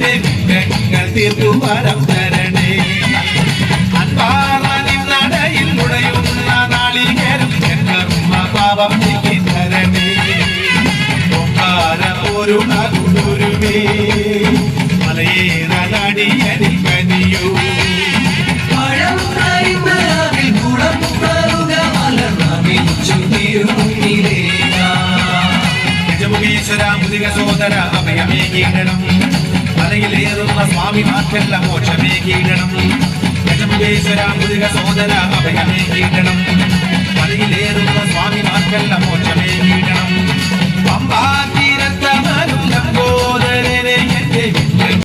എന്റെ വിഘ്നങ്ങൾ തീർത്തു വരം തരണേ. അൻപാർന്ന നിന്നടയിൽ ഉടയുന്ന നാളികേരം കർമ്മ പാപം നീക്കി തരണേ. കനിയൂ. പഴം കരിമരാവിൽ കുളം കറുക മലർന്നമിച്ചു തിരുമുന്നിലേക യജമുഖീശ്വര മുതിക സോദര അഭയമേ കീഴണം മലയിലേറുന്ന സ്വാമിമാർക്കല്ല മോക്ഷമേ കീഴണം. യജമുഖീശ്വര മുതിക സോദര അഭയമേ കീഴണം. മലയിലേറുന്ന സ്വാമിമാർക്കല്ല മോക്ഷമേ